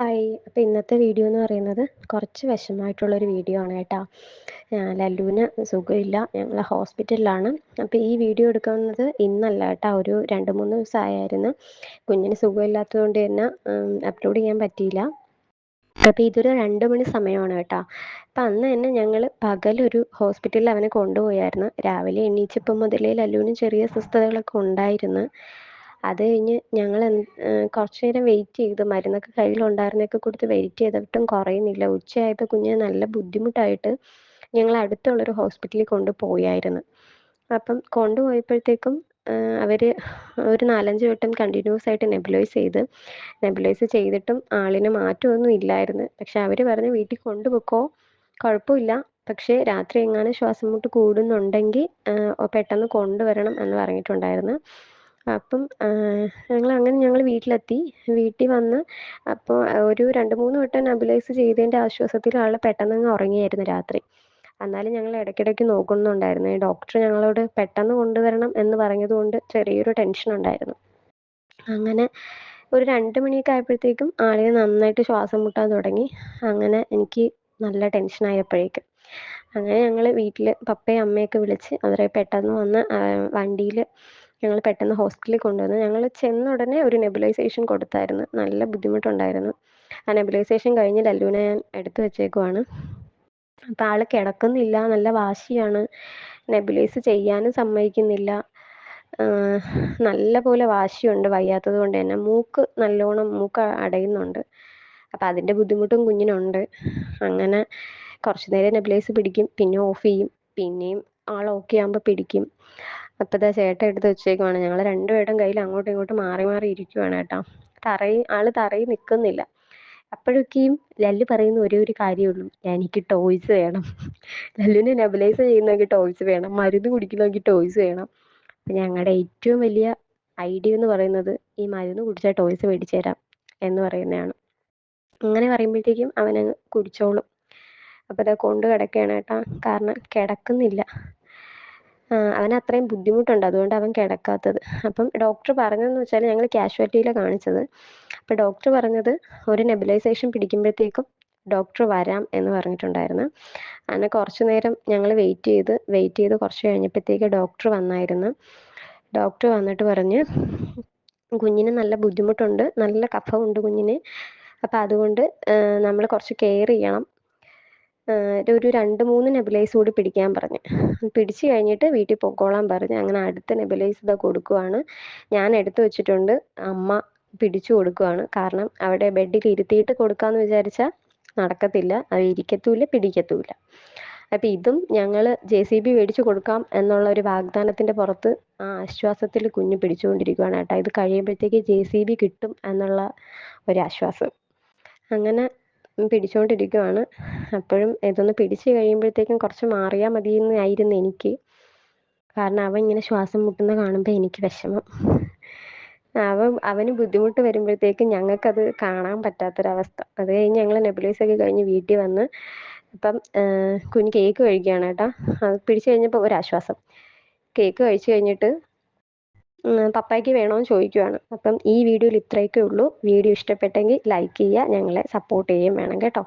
Hi. അപ്പോൾ ഇന്നത്തെ video എന്ന് പറയുന്നത് കുറച്ച് വിഷമമായിട്ടുള്ള ഒരു വീഡിയോ ആണ് കേട്ടോ. ലല്ലുവിന് സുഖമില്ല. ഞങ്ങൾ ഹോസ്പിറ്റലിലാണ്. അപ്പോൾ ഈ വീഡിയോ എടുക്കുന്നത് ഇന്നല്ല കേട്ടോ. ഒരു രണ്ട് മൂന്ന് ദിവസമായിരുന്നു കുഞ്ഞിന് സുഖമില്ലാത്തതുകൊണ്ട് തന്നെ അപ്ലോഡ് ചെയ്യാൻ പറ്റിയില്ല. അപ്പോൾ ഇതൊരു രണ്ട് മണി സമയമാണ് കേട്ടോ. അപ്പം അന്ന് തന്നെ ഞങ്ങൾ പകലൊരു ഹോസ്പിറ്റലിൽ അവനെ കൊണ്ടുപോയായിരുന്നു. രാവിലെ എണീച്ചപ്പം മുതലേ ലല്ലുവിന് ചെറിയ അസ്വസ്ഥതകളൊക്കെ ഉണ്ടായിരുന്നു. അത് കഴിഞ്ഞ് ഞങ്ങൾ കുറച്ചു നേരം വെയിറ്റ് ചെയ്തു. മരുന്നൊക്കെ കയ്യിലുണ്ടായിരുന്നൊക്കെ കൊടുത്ത് വെയിറ്റ് ചെയ്തിട്ടും കുറയുന്നില്ല. ഉച്ചയായപ്പോൾ കുഞ്ഞിന് നല്ല ബുദ്ധിമുട്ടായിട്ട് ഞങ്ങൾ അടുത്തുള്ളൊരു ഹോസ്പിറ്റലിൽ കൊണ്ടുപോയായിരുന്നു. അപ്പം കൊണ്ടുപോയപ്പോഴത്തേക്കും അവർ ഒരു നാലഞ്ച് വട്ടം കണ്ടിന്യൂസ് ആയിട്ട് നെബുലൈസ് ചെയ്ത്. നെബുലൈസ് ചെയ്തിട്ടും ആളിന് മാറ്റമൊന്നും ഇല്ലായിരുന്നു. പക്ഷെ അവർ പറഞ്ഞ് വീട്ടിൽ കൊണ്ടുപോക്കോ? കുഴപ്പമില്ല. പക്ഷേ രാത്രി എങ്ങാനും ശ്വാസം മുട്ട് കൂടുന്നുണ്ടെങ്കിൽ പെട്ടെന്ന് കൊണ്ടുവരണം എന്ന് പറഞ്ഞിട്ടുണ്ടായിരുന്നു. അപ്പം ഞങ്ങൾ അങ്ങനെ ഞങ്ങൾ വീട്ടിലെത്തി. വീട്ടിൽ വന്ന് അപ്പോൾ ഒരു രണ്ട് മൂന്ന് വട്ടം നെബുലൈസ് ചെയ്തതിന്റെ ആശ്വാസത്തിൽ ആൾ പെട്ടെന്ന് ഉറങ്ങിയായിരുന്നു രാത്രി. എന്നാലും ഞങ്ങൾ ഇടയ്ക്കിടയ്ക്ക് നോക്കുന്നുണ്ടായിരുന്നു. ഡോക്ടർ ഞങ്ങളോട് പെട്ടെന്ന് കൊണ്ടുവരണം എന്ന് പറഞ്ഞതുകൊണ്ട് ചെറിയൊരു ടെൻഷൻ ഉണ്ടായിരുന്നു. അങ്ങനെ ഒരു രണ്ട് മണിയൊക്കെ ആയപ്പോഴത്തേക്കും ആളിന് നന്നായിട്ട് ശ്വാസം മുട്ടാൻ തുടങ്ങി. അങ്ങനെ എനിക്ക് നല്ല ടെൻഷൻ ആയപ്പോഴേക്കും. അങ്ങനെ ഞങ്ങൾ വീട്ടിൽ പപ്പയും അമ്മയൊക്കെ വിളിച്ച് അവരെ പെട്ടെന്ന് വന്ന് വണ്ടിയിൽ ഞങ്ങൾ പെട്ടെന്ന് ഹോസ്പിറ്റലിൽ കൊണ്ടുവന്നു. ഞങ്ങൾ ചെന്ന ഉടനെ ഒരു നെബുലൈസേഷൻ കൊടുത്തായിരുന്നു. നല്ല ബുദ്ധിമുട്ടുണ്ടായിരുന്നു. ആ നെബുലൈസേഷൻ കഴിഞ്ഞ് ലല്ലുവിനെ ഞാൻ എടുത്തു വെച്ചേക്കുവാണ്. അപ്പം ആൾ കിടക്കുന്നില്ല. നല്ല വാശിയാണ്. നെബുലൈസ് ചെയ്യാനും സമ്മതിക്കുന്നില്ല. നല്ല പോലെ വാശിയുണ്ട്. വയ്യാത്തത് കൊണ്ട് തന്നെ. മൂക്ക് നല്ലോണം മൂക്ക് അടയുന്നുണ്ട്. അപ്പം അതിന്റെ ബുദ്ധിമുട്ടും കുഞ്ഞിനുണ്ട്. അങ്ങനെ കുറച്ച് നേരം നെബുലൈസ് പിടിക്കും. പിന്നെ ഓഫ് ചെയ്യും. പിന്നെയും ആൾ ഓക്കെ ആകുമ്പോൾ പിടിക്കും. അപ്പോൾ ദാ ചേട്ടൻ എടുത്ത് വെച്ചേക്കുവാണ്. ഞങ്ങൾ രണ്ടുപേരും കയ്യിൽ അങ്ങോട്ടും ഇങ്ങോട്ടും മാറി മാറി ഇരിക്കുവാണ് കേട്ടോ. തറയിൽ ആൾ തറയിൽ നിൽക്കുന്നില്ല അപ്പോഴൊക്കെയും ലല്ലു പറയുന്ന ഒരേ ഒരു കാര്യമുള്ളൂ എനിക്ക് ടോയ്സ് വേണം. ലല്ലുവിനെ നെബലൈസ് ചെയ്യുന്നെങ്കിൽ ടോയ്സ് വേണം. മരുന്ന് കുടിക്കണമെങ്കിൽ ടോയ്സ് വേണം. ഞങ്ങളുടെ ഏറ്റവും വലിയ ഐഡിയ എന്ന് പറയുന്നത് ഈ മരുന്ന് കുടിച്ചാൽ ടോയ്സ് മേടിച്ചു തരാം എന്ന് പറയുന്നതാണ്. അങ്ങനെ പറയുമ്പോഴത്തേക്കും അവനങ്ങ് കുടിച്ചോളും. അപ്പോൾ ഇതാ കൊണ്ട് കിടക്കുകയാണ് കേട്ടോ. കാരണം കിടക്കുന്നില്ല. അവന് അത്രയും ബുദ്ധിമുട്ടുണ്ട്. അതുകൊണ്ട് അവൻ കിടക്കാത്തത്. അപ്പം ഡോക്ടർ പറഞ്ഞതെന്ന് വെച്ചാൽ ഞങ്ങൾ കാഷ്വാലിറ്റിയിലാണ് കാണിച്ചത്. അപ്പം ഡോക്ടർ പറഞ്ഞത് ഒരു നെബുലൈസേഷൻ പിടിക്കുമ്പോഴത്തേക്കും ഡോക്ടർ വരാം എന്ന് പറഞ്ഞിട്ടുണ്ടായിരുന്നു. അങ്ങനെ കുറച്ചു നേരം ഞങ്ങൾ വെയിറ്റ് ചെയ്ത് വെയിറ്റ് ചെയ്ത് കുറച്ച് കഴിഞ്ഞപ്പോഴത്തേക്ക് ഡോക്ടർ വന്നായിരുന്നു. ഡോക്ടർ വന്നിട്ട് പറഞ്ഞ് കുഞ്ഞിന് നല്ല ബുദ്ധിമുട്ടുണ്ട്. നല്ല കഫമുണ്ട് കുഞ്ഞിന്. അപ്പം അതുകൊണ്ട് നമ്മൾ കുറച്ച് കെയർ ചെയ്യണം. ഒരു രണ്ട് മൂന്ന് നെബുലൈസ് കൂടി പിടിക്കാൻ പറഞ്ഞു. പിടിച്ചു കഴിഞ്ഞിട്ട് വീട്ടിൽ പൊക്കോളാൻ പറഞ്ഞു. അങ്ങനെ അടുത്ത നെബുലൈസ് ഇതാ കൊടുക്കുവാണ്. ഞാൻ എടുത്തു വെച്ചിട്ടുണ്ട്. അമ്മ പിടിച്ചു കൊടുക്കുവാണ്. കാരണം അവിടെ ബെഡിൽ ഇരുത്തിയിട്ട് കൊടുക്കാന്ന് വിചാരിച്ചാൽ നടക്കത്തില്ല. അത് ഇരിക്കത്തുമില്ല പിടിക്കത്തുമില്ല അപ്പം ഇതും ഞങ്ങൾ ജെ സി ബി മേടിച്ചു കൊടുക്കാം എന്നുള്ള ഒരു വാഗ്ദാനത്തിന്റെ പുറത്ത് ആ ആശ്വാസത്തിൽ കുഞ്ഞു പിടിച്ചുകൊണ്ടിരിക്കുകയാണ് കേട്ടോ. ഇത് കഴിയുമ്പോഴത്തേക്ക് ജെ സി ബി കിട്ടും എന്നുള്ള ഒരു ആശ്വാസം. അങ്ങനെ പിടിച്ചുകൊണ്ടിരിക്കുവാണ് അപ്പോഴും ഇതൊന്ന് പിടിച്ച് കഴിയുമ്പോഴത്തേക്കും കുറച്ച് മാറിയാൽ മതി എന്നായിരുന്നു എനിക്ക്. കാരണം അവൻ ഇങ്ങനെ ശ്വാസം മുട്ടുന്ന കാണുമ്പോൾ എനിക്ക് വിഷമം. അവൻ അവന് ബുദ്ധിമുട്ട് വരുമ്പോഴത്തേക്കും ഞങ്ങൾക്കത് കാണാൻ പറ്റാത്തൊരവസ്ഥ. അത് കഴിഞ്ഞ് ഞങ്ങൾ നെബുലൈസ് ഒക്കെ കഴിഞ്ഞ് വീട്ടിൽ വന്ന് അപ്പം കുഞ്ഞ് കേക്ക് കഴിക്കുകയാണ് കേട്ടോ. അത് പിടിച്ചു കഴിഞ്ഞപ്പോൾ ഒരാശ്വാസം. കേക്ക് കഴിച്ചു കഴിഞ്ഞിട്ട് പപ്പായ്ക്ക് വേണമെന്ന് ചോദിക്കുവാണ്. അപ്പം ഈ വീഡിയോയിൽ ഇത്രയൊക്കെ ഉള്ളൂ. വീഡിയോ ഇഷ്ടപ്പെട്ടെങ്കിൽ ലൈക്ക് ചെയ്യുക ഞങ്ങളെ സപ്പോർട്ട് ചെയ്യുകയും വേണം കേട്ടോ.